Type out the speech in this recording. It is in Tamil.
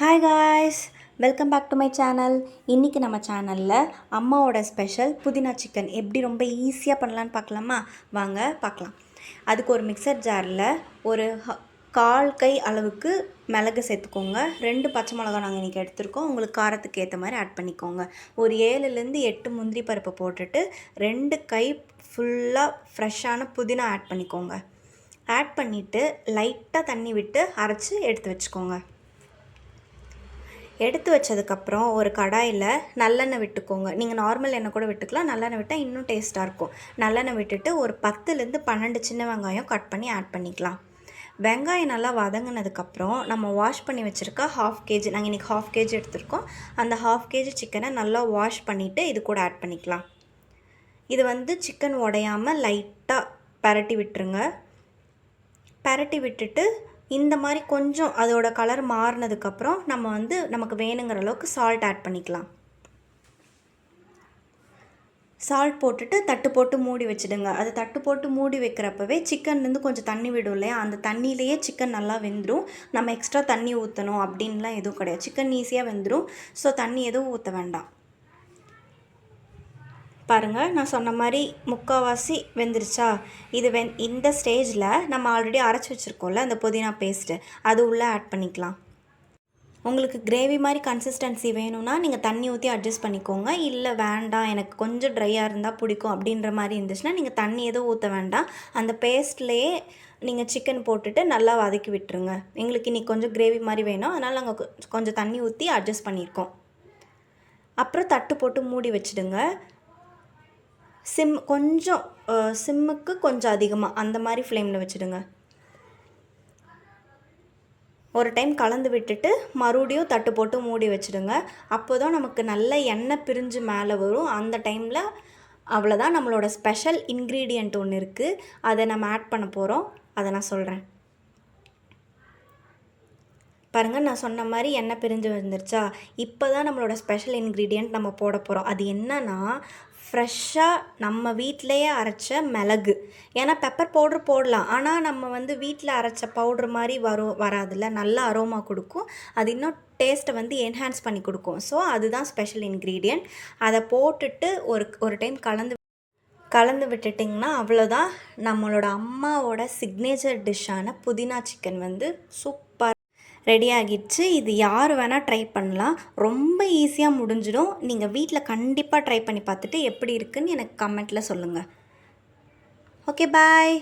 Hi guys welcome back to my channel இன்றைக்கி நம்ம சேனலில் அம்மாவோட ஸ்பெஷல் புதினா சிக்கன் எப்படி ரொம்ப ஈஸியாக பண்ணலான்னு பார்க்கலாமா? வாங்க பார்க்கலாம். அதுக்கு ஒரு மிக்சர் ஜாரில் ஒரு ஹ- கால் கை அளவுக்கு மிளகு சேர்த்துக்கோங்க. ரெண்டு பச்சை மிளகா நாங்கள் இன்றைக்கி எடுத்திருக்கோம். உங்களுக்கு காரத்துக்கு ஏற்ற மாதிரி ஆட் பண்ணிக்கோங்க. ஒரு ஏழுலேருந்து எட்டு முந்திரி பருப்பு போட்டுட்டு ரெண்டு கை ஃபுல்லாக ஃப்ரெஷ்ஷான புதினா ஆட் பண்ணிக்கோங்க. ஆட் பண்ணிவிட்டு லைட்டாக தண்ணி விட்டு அரைச்சி எடுத்து வச்சுக்கோங்க. எடுத்து வச்சதுக்கப்புறம் ஒரு கடாயில் நல்லெண்ணெய் விட்டுக்கோங்க. நீங்கள் நார்மல் எண்ணெய் கூட விட்டுக்கலாம். நல்லெண்ணெய் விட்டால் இன்னும் டேஸ்ட்டாக இருக்கும். நல்லெண்ணெய் விட்டுட்டு ஒரு பத்துலேருந்து பன்னெண்டு சின்ன வெங்காயம் கட் பண்ணி ஆட் பண்ணிக்கலாம். வெங்காயம் நல்லா வதங்கினதுக்கப்புறம் நம்ம வாஷ் பண்ணி வச்சுருக்க ஹாஃப் கேஜி நாங்கள் இன்றைக்கி ஹாஃப் கேஜி எடுத்திருக்கோம். அந்த ஹாஃப் கேஜி சிக்கனை நல்லா வாஷ் பண்ணிவிட்டு இது கூட ஆட் பண்ணிக்கலாம். இது வந்து சிக்கன் உடையாமல் லைட்டாக பரட்டி விட்டுருங்க. பரட்டி விட்டுட்டு இந்த மாதிரி கொஞ்சம் அதோட கலர் மாறினதுக்கப்புறம் நம்ம வந்து நமக்கு வேணுங்கிற அளவுக்கு சால்ட் ஆட் பண்ணிக்கலாம். சால்ட் போட்டுட்டு தட்டு போட்டு மூடி வச்சிடுங்க. அது தட்டு போட்டு மூடி வைக்கிறப்பவே சிக்கன்லேருந்து கொஞ்சம் தண்ணி விடும் இல்லையா? அந்த தண்ணியிலேயே சிக்கன் நல்லா வெந்துடும் நம்ம எக்ஸ்ட்ரா தண்ணி ஊற்றணும் அப்படின்லாம் எதுவும் கிடையாது. சிக்கன் ஈஸியாக வெந்துடும் ஸோ தண்ணி எதுவும் ஊற்ற வேண்டாம். பாருங்கள் நான் சொன்ன மாதிரி முக்கால்வாசி வெந்துருச்சா? இது வெந் இந்த ஸ்டேஜில் நம்ம ஆல்ரெடி அரைச்சி வச்சுருக்கோம்ல அந்த புதினா பேஸ்ட்டு அது உள்ளே ஆட் பண்ணிக்கலாம். உங்களுக்கு கிரேவி மாதிரி கன்சிஸ்டன்சி வேணும்னா நீங்கள் தண்ணி ஊற்றி அட்ஜஸ்ட் பண்ணிக்கோங்க. இல்லை வேண்டாம் எனக்கு கொஞ்சம் ட்ரையாக இருந்தால் பிடிக்கும் அப்படின்ற மாதிரி இருந்துச்சுன்னா நீங்கள் தண்ணி எதுவும் ஊற்ற வேண்டாம். அந்த பேஸ்ட்லேயே நீங்கள் சிக்கன் போட்டுட்டு நல்லா வதக்கி விட்டுருங்க. எங்களுக்கு இன்னைக்கு கொஞ்சம் கிரேவி மாதிரி வேணும். அதனால் நாங்கள் கொஞ்சம் தண்ணி ஊற்றி அட்ஜஸ்ட் பண்ணியிருக்கோம் அப்புறம் தட்டு போட்டு மூடி வச்சுடுங்க. சிம் கொஞ்சம் சிம்முக்கு கொஞ்சம் அதிகமாக அந்த மாதிரி ஃப்ளேமில் வச்சுடுங்க. ஒரு டைம் கலந்து விட்டுட்டு மறுபடியும் தட்டு போட்டு மூடி வச்சுடுங்க. அப்போ தான் நமக்கு நல்ல எண்ணெய் பிரிஞ்சு மேலே வரும். அந்த டைமில் அவ்வளோதான் நம்மளோட ஸ்பெஷல் இன்க்ரீடியண்ட் ஒன்று இருக்குது அதை நம்ம ஆட் பண்ண போகிறோம் அதை நான் சொல்கிறேன் பாருங்கள் நான் சொன்ன மாதிரி எண்ணெய் பிரிஞ்சு வந்துருச்சா? இப்போ தான் நம்மளோட ஸ்பெஷல் இன்க்ரீடியண்ட் நம்ம போட போகிறோம் அது என்னன்னா ஃப்ரெஷ்ஷாக நம்ம வீட்டிலையே அரைச்ச மிளகு. ஏன்னா பெப்பர் பவுட்ரு போடலாம். ஆனால் நம்ம வந்து வீட்டில் அரைச்ச பவுட்ரு மாதிரி வரும் வராதுல்ல. நல்ல அரோமா கொடுக்கும். அது இன்னும் டேஸ்ட்டை வந்து என்ஹான்ஸ் பண்ணி கொடுக்கும். ஸோ அதுதான் ஸ்பெஷல் இன்க்ரீடியண்ட் அதை போட்டுட்டு ஒரு ஒரு டைம் கலந்து கலந்து விட்டுட்டிங்கன்னா அவ்வளோதான் நம்மளோட அம்மாவோட சிக்னேச்சர் டிஷ்ஷான புதினா சிக்கன் வந்து சூப் ரெடி ஆகிடுச்சு. இது யார் வேணால் ட்ரை பண்ணலாம். ரொம்ப ஈஸியாக முடிஞ்சிடும். நீங்கள் வீட்டில் கண்டிப்பாக ட்ரை பண்ணி பார்த்துட்டு எப்படி இருக்குன்னு எனக்கு கமெண்ட்டில் சொல்லுங்கள் ஓகே பாய்